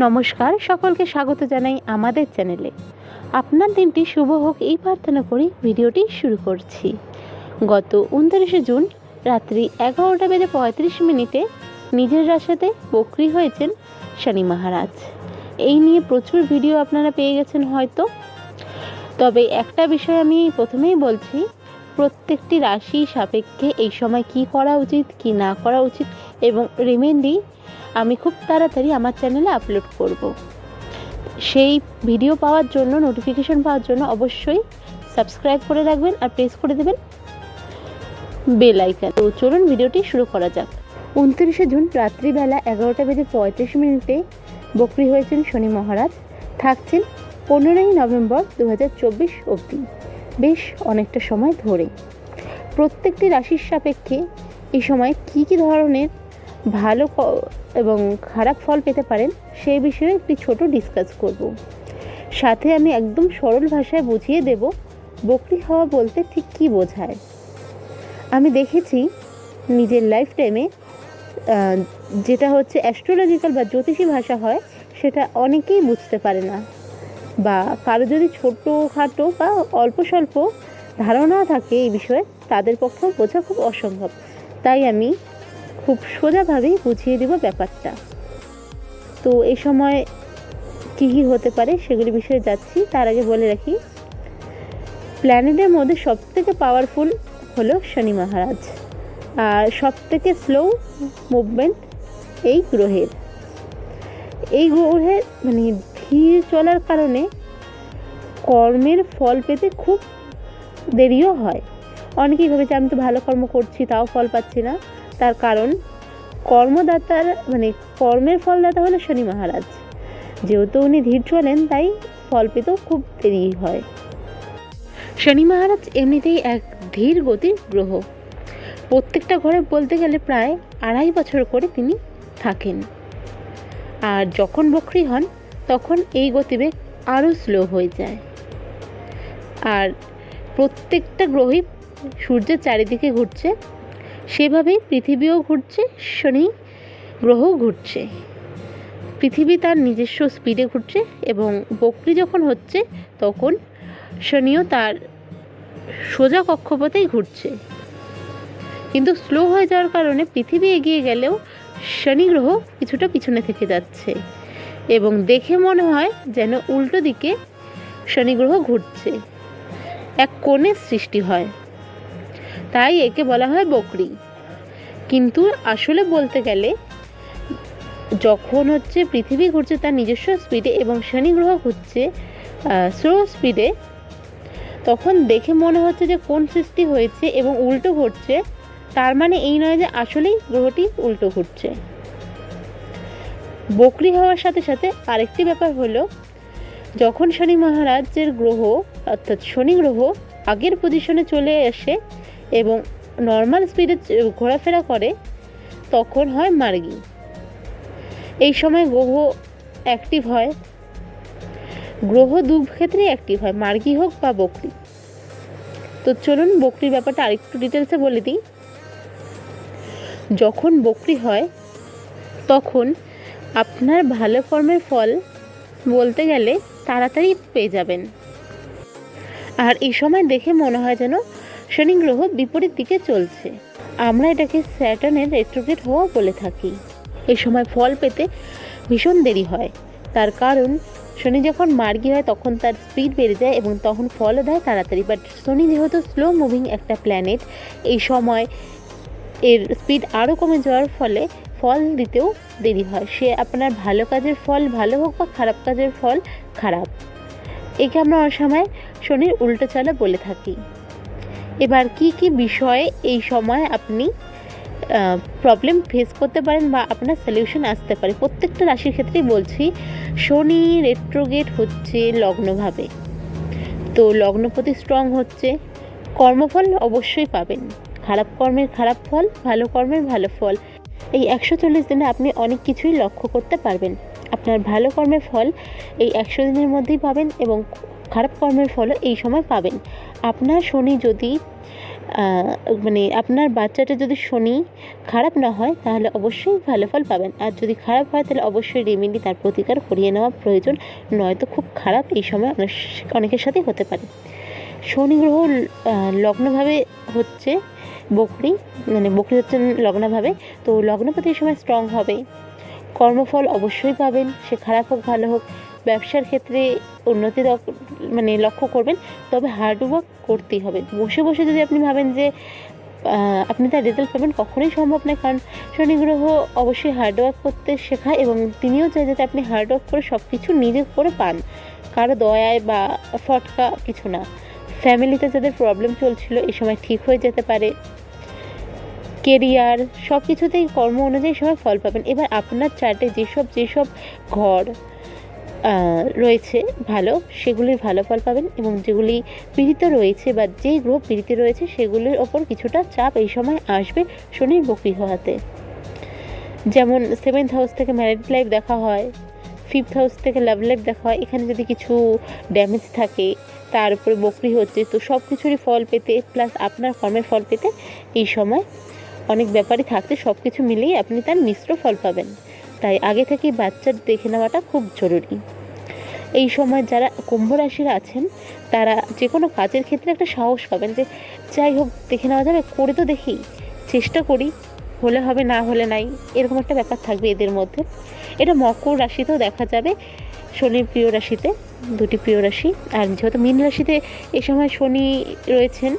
নমস্কার, সকলকে স্বাগত জানাই আমাদের চ্যানেলে। আপনার দিনটি শুভ হোক, এই প্রার্থনা করি ভিডিওটি শুরু করছি। গত উনত্রিশে জুন, রাত্রি এগারোটা বেজে পঁয়ত্রিশ মিনিটে নিজের রাশাতে বকরি হয়েছেন শনি মহারাজ। এই নিয়ে প্রচুর ভিডিও আপনারা পেয়ে গেছেন হয়তো। তবে একটা বিষয় আমি প্রথমেই বলছি প্রত্যেকটি রাশি সাপেক্ষে এই সময় কি করা উচিত, কি না করা উচিত এবং রিমেন্ডি আমি খুব তাড়াতাড়ি আমার চ্যানেলে আপলোড করব। সেই ভিডিও পাওয়ার জন্য নোটিফিকেশন পাওয়ার জন্য অবশ্যই সাবস্ক্রাইব করে রাখবেন আর প্রেস করে দেবেন বেল আইকন তো চলুন ভিডিওটি শুরু করা যাক। উনত্রিশে জুন রাত্রিবেলা এগারোটা বেজে পঁয়ত্রিশ মিনিটে বকরি হয়েছেন শনি মহারাজ। থাকছেন পনেরোই নভেম্বর দু হাজার চব্বিশ অবধি। বেশ অনেকটা সময় ধরে প্রত্যেকটি রাশির সাপেক্ষে এই সময় কী কী ধরনের ভালো এবং খারাপ ফল পেতে পারেন, সেই বিষয়ে একটি ছোট ডিসকাস করব। সাথে আমি একদম সরল ভাষায় বুঝিয়ে দেব, বকরি হওয়া বলতে ঠিক কী বোঝায়। আমি দেখেছি নিজের লাইফ টাইমে যেটা হচ্ছে অ্যাস্ট্রোলজিক্যাল বা জ্যোতিষী ভাষা হয়, সেটা অনেকেই বুঝতে পারে না। বা কারও যদি ছোটো খাটো বা অল্প স্বল্প ধারণা থাকে এই বিষয়ে, তাদের পক্ষেও বোঝা খুব অসম্ভব। তাই আমি খুব সোজাভাবেই বুঝিয়ে দেব ব্যাপারটা। তো এই সময় কী কী হতে পারে সেগুলি বিষয়ে যাচ্ছি। তার আগে বলে রাখি, প্ল্যানেটের মধ্যে সবথেকে পাওয়ারফুল হলো শনি মহারাজ। আর সবথেকে স্লো মুভমেন্ট এই গ্রহের। এই গ্রহের মানে ধীর চলার কারণে কর্মের ফল পেতে খুব দেরিও হয়। অনেকেই ভেবেছে, আমি তো ভালো কর্ম করছি, তাও ফল পাচ্ছি না। তার কারণ, কর্মদাতার মানে কর্মের ফলদাতা হলো শনি মহারাজ। যেহেতু উনি ধীর চলেন, তাই ফল পেতেও খুব দেরি হয়। শনি মহারাজ এমনিতেই এক ধীর গতির গ্রহ। প্রত্যেকটা ঘরে বলতে গেলে প্রায় আড়াই বছর করে তিনি থাকেন। আর যখন বকরি হন তখন এই গতিবেগ আরও স্লো হয়ে যায়। আর প্রত্যেকটা গ্রহই সূর্যের চারিদিকে ঘুরছে। সেভাবেই পৃথিবীও ঘুরছে, শনি গ্রহও ঘুরছে। পৃথিবী তার নিজস্ব স্পিডে ঘুরছে এবং বকরি যখন হচ্ছে, তখন শনিও তার সোজা কক্ষপথেই ঘুরছে। কিন্তু স্লো হয়ে যাওয়ার কারণে পৃথিবী এগিয়ে গেলেও শনি গ্রহ কিছুটা পিছনে থেকে যাচ্ছে। এবং দেখে মনে হয় যেন উল্টো দিকে শনি গ্রহ ঘুরছে। এক কোণের সৃষ্টি হয়। তাই একে বলা হয় বকরি। কিন্তু আসলে বলতে গেলে, যখন হচ্ছে পৃথিবী ঘুরছে তার নিজস্ব স্পিডে এবং শনি গ্রহ ঘুরছে স্লো স্পিডে তখন দেখে মনে হচ্ছে যে কোন সৃষ্টি হয়েছে এবং উল্টো ঘুরছে। তার মানে এই নয় যে আসলেই গ্রহটি উল্টো ঘুরছে। বকরি হওয়ার সাথে সাথে আরেকটি ব্যাপার হলো, যখন শনি মহারাজের গ্রহ, অর্থাৎ শনি গ্রহ আগের পজিশনে চলে আসে এবং নর্মাল স্পিডে ঘোরাফেরা করে, তখন হয় মার্গি। এই সময় গ্রহ অ্যাক্টিভ হয়। গ্রহ দু ক্ষেত্রেই অ্যাক্টিভ হয়, মার্গি হোক বা বকরি। তো চলুন বকরির ব্যাপারটা আরেকটু ডিটেলসে বলে দিই। যখন বকরি হয়, তখন আপনার ভালো কর্মের ফল বলতে গেলে তাড়াতাড়ি পেয়ে যাবেন। আর এই সময় দেখে মনে হয় যেন শনি গ্রহ বিপরীত দিকে চলছে। আমরা এটাকে স্যাটার্নের রেট্রোগেট হওয়া বলে থাকি। এই সময় ফল পেতে ভীষণ দেরি হয়। তার কারণ, শনি যখন মার্গি হয় তখন তার স্পিড বেড়ে যায় এবং তখন ফলও দেয় তাড়াতাড়ি। বাট শনি যেহেতু স্লো মুভিং একটা প্ল্যানেট এই সময় এর স্পিড আরও কমে যাওয়ার ফলে ফল দিতেও দেরি হয়। সে আপনার ভালো কাজের ফল ভালো হোক বা খারাপ কাজের ফল খারাপ। একে আমরা অনেক সময় শনির উল্টো চালা বলে থাকি। এবার কি কি বিষয়ে এই সময় আপনি প্রবলেম ফেস করতে পারেন বা আপনার সলিউশন আসতে পারে? প্রত্যেকটা রাশির ক্ষেত্রেই বলছি, শনি রেট্রোগেট হচ্ছে লগ্নভাবে। তো লগ্নপতি স্ট্রং হচ্ছে, কর্মফল অবশ্যই পাবেন। খারাপ কর্মের খারাপ ফল, ভালো কর্মের ভালো ফল। এই একশো চল্লিশ দিনে আপনি অনেক কিছুই লক্ষ্য করতে পারবেন। আপনার ভালো কর্মের ফল এই একশো দিনের মধ্যেই পাবেন এবং খারাপ কর্মের ফলও এই সময় পাবেন। আপনার শনি যদি মানে আপনার বাচ্চাটা যদি শনি খারাপ না হয়, তাহলে অবশ্যই ভালো ফল পাবেন। আর যদি খারাপ হয়, তাহলে অবশ্যই রেমেডি তার প্রতিকার করিয়ে নেওয়া প্রয়োজন। নয়তো খুব খারাপ এই সময় অনেক- অনেকের সাথেই হতে পারে। শনি গ্রহ লগ্নভাবে হচ্ছে বকরি মানে বকরি হচ্ছে লগ্নভাবে, তো লগ্নপতি এই সময় স্ট্রং হবে। কর্মফল অবশ্যই পাবেন, সে খারাপ হোক, ভালো হোক, ব্যবসার ক্ষেত্রে উন্নতি মানে লক্ষ্য করবেন, তবে হার্ডওয়ার্ক করতেই হবে। বসে বসে যদি আপনি ভাবেন যে আপনি তার রেজাল্ট পাবেন, কখনোই সম্ভব নয়, কারণ শনি গ্রহ অবশ্যই হার্ডওয়ার্ক করতে শেখায় এবং তিনিও চাই যাতে আপনি হার্ডওয়ার্ক করে সব কিছু নিজে করে পান। কারও দয়ায় বা ফটকা কিছু না। ফ্যামিলিতে যাদের প্রবলেম চলছিল এই সময় ঠিক হয়ে যেতে পারে। কেরিয়ার সব কিছুতেই কর্ম অনুযায়ী সবাই ফল পাবেন। এবার আপনার চার্টে যেসব যেসব ঘর রয়েছে ভালো, সেগুলির ভালো ফল পাবেন এবং যেগুলি পীড়িত রয়েছে বা যেই গ্রহ পীড়িত রয়েছে সেগুলির ওপর কিছুটা চাপ এই সময় আসবে শনির বকরি হওয়াতে। যেমন সেভেন্থ হাউস থেকে ম্যারিড লাইফ দেখা হয় ফিফথ হাউস থেকে লাভ লাইফ দেখা হয়, এখানে যদি কিছু ড্যামেজ থাকে, তার উপরে বকরি হচ্ছে, তো সব কিছুরই ফল পেতে প্লাস আপনার কর্মের ফল পেতে এই সময় অনেক ব্যাপারই থাকতে সব কিছু মিলিয়ে আপনি তার মিশ্র ফল পাবেন। তাই আগে থেকেই বাচ্চার দেখে নেওয়াটা খুব জরুরি। এই সময় যারা কুম্ভ রাশির আছেন, তারা যে কোনো কাজের ক্ষেত্রে একটা সাহস পাবেন যে, যাই হোক, দেখে নেওয়া যাবে, করে তো দেখি। চেষ্টা করি, হলে হবে, না হলে নাই। এরকম একটা ব্যাপার থাকবে এদের মধ্যে। এটা মকর রাশিতেও দেখা যাবে। শনির প্রিয় রাশিতে, দুটি প্রিয় রাশি। আর যেহেতু মীন রাশিতে এ সময় শনি রয়েছেন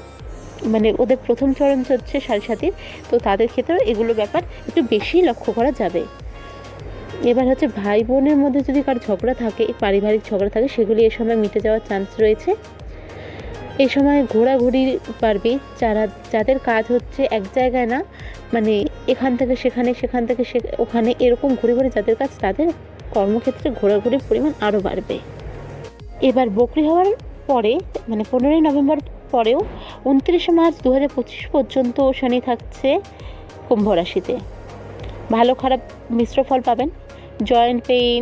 মানে ওদের প্রথম চরণ চলছে সাড়ে সাতির তো তাদের ক্ষেত্রেও এগুলো ব্যাপার একটু বেশি লক্ষ্য করা যাবে। এবার হচ্ছে ভাই বোনের মধ্যে যদি কার ঝগড়া থাকে, পারিবারিক ঝগড়া থাকে, সেগুলি এ সময় মিটে যাওয়ার চান্স রয়েছে। এই সময় ঘোরাঘুরি পারবে, যারা, যাদের কাজ হচ্ছে এক জায়গায় না মানে এখান থেকে সেখানে, সেখান থেকে সে, ওখানে এরকম ঘুরে ঘুরে যাদের কাজ, তাদের কর্মক্ষেত্রে ঘোরাঘুরির পরিমাণ আরও বাড়বে। এবার বকরি হওয়ার পরে মানে পনেরোই নভেম্বর পরেও উনত্রিশে মার্চ দু হাজার পঁচিশ পর্যন্ত শনি থাকছে কুম্ভ রাশিতে। ভালো খারাপ মিশ্র ফল পাবেন। জয়েন্ট পেইন,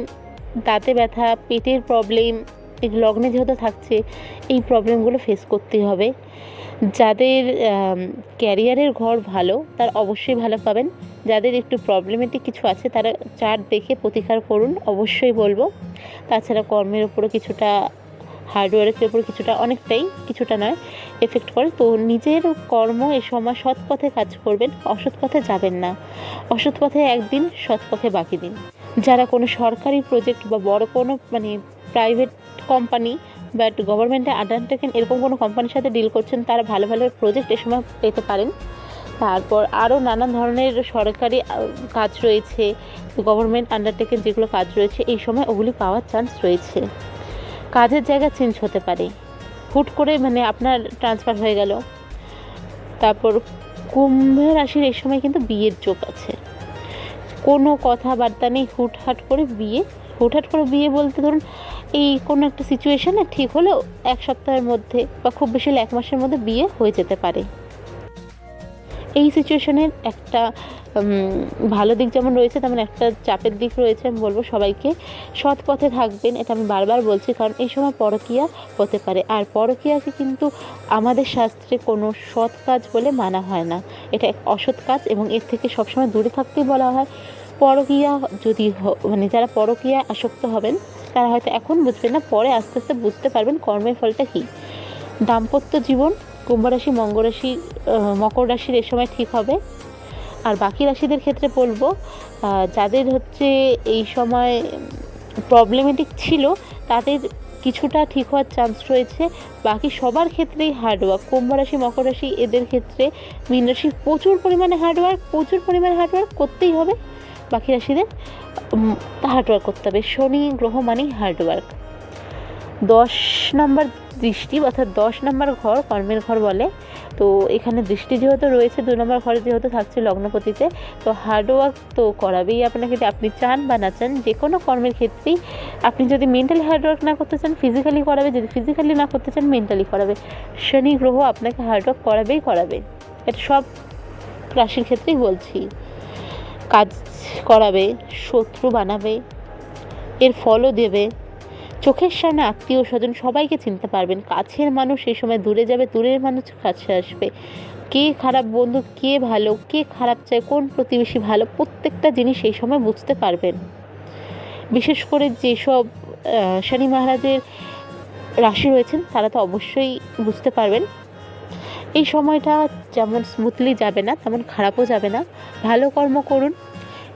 দাঁতে ব্যথা, পেটের প্রবলেম লগ্নে যেহেতু থাকছে, এই প্রবলেমগুলো ফেস করতে হবে। যাদের ক্যারিয়ারের ঘর ভালো, তার অবশ্যই ভালো পাবেন। যাদের একটু প্রবলেমেটিক কিছু আছে, তারা চার্ট দেখে প্রতিকার করুন, অবশ্যই বলব। তাছাড়া কর্মের উপরও কিছুটা হার্ডওয়ার্কের উপর কিছুটা, অনেকটাই কিছুটা নয় এফেক্ট করে। তো নিজের কর্ম এ সময় সৎ পথে কাজ করবেন, অসৎ পথে যাবেন না। অসৎ পথে একদিন, সৎ পথে বাকি দিন। যারা কোনো সরকারি প্রজেক্ট বা বড় কোনো মানে প্রাইভেট কোম্পানি বাট গভর্নমেন্টের আন্ডারটেকেন এরকম কোনো কোম্পানির সাথে ডিল করছেন, তারা ভালো ভালো প্রজেক্ট এ সময় পেতে পারেন। তারপর আরও নানান ধরনের সরকারি কাজ রয়েছে গভর্নমেন্ট আন্ডারটেকেন যেগুলো কাজ রয়েছে, এই সময় ওগুলি পাওয়ার চান্স রয়েছে। কাজের জায়গা চেঞ্জ হতে পারে। হুট করে মানে আপনার ট্রান্সফার হয়ে গেল। তারপর কুম্ভ রাশির এই সময় কিন্তু বিয়ের যোগ আছে। কোনো কথাবার্তা নেই, হুটহাট করে বিয়ে। হুটহাট করে বিয়ে বলতে ধরুন, এই কোনো একটা সিচুয়েশানে ঠিক হলেও এক সপ্তাহের মধ্যে বা খুব বেশি এক মাসের মধ্যে বিয়ে হয়ে যেতে পারে। এই সিচুয়েশনের একটা ভালো দিক যেমন রয়েছে, তেমন একটা চাপের দিক রয়েছে, আমি বলব সবাইকে। সৎ পথে থাকবেন, এটা আমি বারবার বলছি, কারণ এই সময় পরকীয়া হতে পারে। আর পরকীয়াকে কিন্তু আমাদের শাস্ত্রে কোনো সৎ কাজ বলে মানা হয় না। এটা এক অসৎ কাজ এবং এর থেকে সবসময় দূরে থাকতেই বলা হয়। পরকীয়া যদি মানে যারা পরকীয়া আসক্ত হবেন, তারা হয়তো এখন বুঝবেন না, পরে আস্তে আস্তে বুঝতে পারবেন কর্মের ফলটা কী। দাম্পত্য জীবন কুম্ভ রাশি মঙ্গ রাশি মকর রাশির এ সময় ঠিক হবে। আর বাকি রাশিদের ক্ষেত্রে বলব যাদের হচ্ছে এই সময় প্রবলেমেটিক ছিল, তাদের কিছুটা ঠিক হওয়ার চান্স রয়েছে। বাকি সবার ক্ষেত্রেই হার্ডওয়ার্ক কুম্ভ রাশি, মকর রাশি এদের ক্ষেত্রে মীন রাশি প্রচুর পরিমাণে হার্ডওয়ার্ক প্রচুর পরিমাণে হার্ডওয়ার্ক করতেই হবে। বাকি রাশিদের হার্ডওয়ার্ক করতে হবে। শনি, গ্রহ মানেই হার্ডওয়ার্ক দশ নম্বর দৃষ্টি অর্থাৎ দশ নম্বর ঘর, কর্মের ঘর বলে। তো এখানে দৃষ্টি যেহেতু রয়েছে, দু নম্বর ঘরে যেহেতু থাকছে লগ্নপতিতে, তো হার্ডওয়ার্ক তো করাবেই আপনাকে যদি আপনি চান বা না চান যে কোনো কর্মের ক্ষেত্রেই আপনি যদি মেন্টালি হার্ডওয়ার্ক না করতে চান ফিজিক্যালি করাবে। যদি ফিজিক্যালি না করতে চান মেন্টালি করাবে। শনি, গ্রহ আপনাকে হার্ডওয়ার্ক করাবেই করাবে। এটা সব রাশির ক্ষেত্রেই বলছি। কাজ করাবে, শত্রু বানাবে, এর ফলও দেবে। চোখের সামনে আত্মীয় স্বজন সবাইকে চিনতে পারবেন। কাছের মানুষ সেই সময় দূরে যাবে, দূরের মানুষ কাছে আসবে। কে খারাপ বন্ধু, কে ভালো, কে খারাপ চায়, কোন প্রতিবেশী ভালো, প্রত্যেকটা জিনিস এই সময় বুঝতে পারবেন। বিশেষ করে যেসব শনি মহারাজের রাশি রয়েছেন, তারা তো অবশ্যই বুঝতে পারবেন। এই সময়টা যেমন স্মুথলি যাবে না, তেমন খারাপও যাবে না। ভালো কর্ম করুন।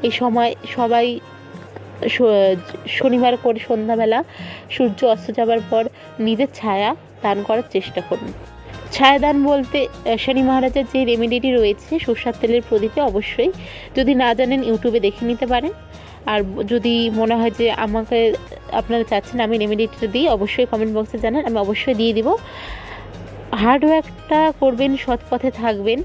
এই সময় সবাই শনিবার করে সন্ধ্যাবেলা সূর্য অস্ত যাবার পর নিজের ছায়া দান করার চেষ্টা করুন। ছায়া দান বলতে শনি মহারাজের যে রেমেডিটি রয়েছে, সরষার তেলের প্রদীপে অবশ্যই যদি না জানেন ইউটিউবে দেখে নিতে পারেন। আর যদি মনে হয় যে আমাকে, আপনারা চাচ্ছেন আমি রেমেডিটা দিই, অবশ্যই কমেন্ট বক্সে জানান, আমি অবশ্যই দিয়ে দিব। হার্ডওয়ার্কটা করবেন, সৎ পথে থাকবেন।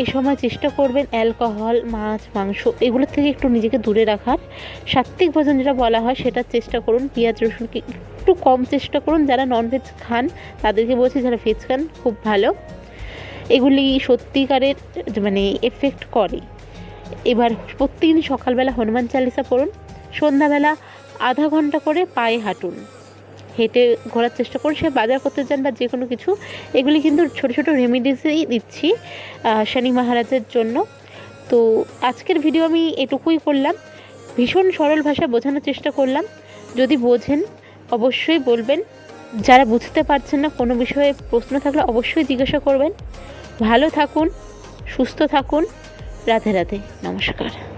এই সময় চেষ্টা করবেন অ্যালকোহল, মাছ, মাংস এগুলোর থেকে একটু নিজেকে দূরে রাখার। সাত্ত্বিক ভোজন যেটা বলা হয় সেটার চেষ্টা করুন। পেঁয়াজ রসুনকে একটু কম চেষ্টা করুন। যারা ননভেজ খান তাদেরকে বলছি যারা ভেজ খান খুব ভালো। এগুলি সত্যিকারের মানে এফেক্ট করে। এবার প্রত্যেকদিন সকালবেলা হনুমান চালিসা পড়ুন। সন্ধ্যাবেলা আধা ঘণ্টা করে পায়ে হাঁটুন। হেঁটে ঘোরার চেষ্টা করুন সে বাজার করতে যান বা যে কোনো কিছু, এগুলি কিন্তু ছোটো ছোটো রেমিডিসই দিচ্ছি শনি মহারাজের জন্য। তো আজকের ভিডিও আমি এটুকুই করলাম। ভীষণ সরল ভাষা বোঝানোর চেষ্টা করলাম। যদি বোঝেন, অবশ্যই বলবেন। যারা বুঝতে পারছেন না, কোনো বিষয়ে প্রশ্ন থাকলে অবশ্যই জিজ্ঞাসা করবেন। ভালো থাকুন, সুস্থ থাকুন। রাধে রাধে, নমস্কার।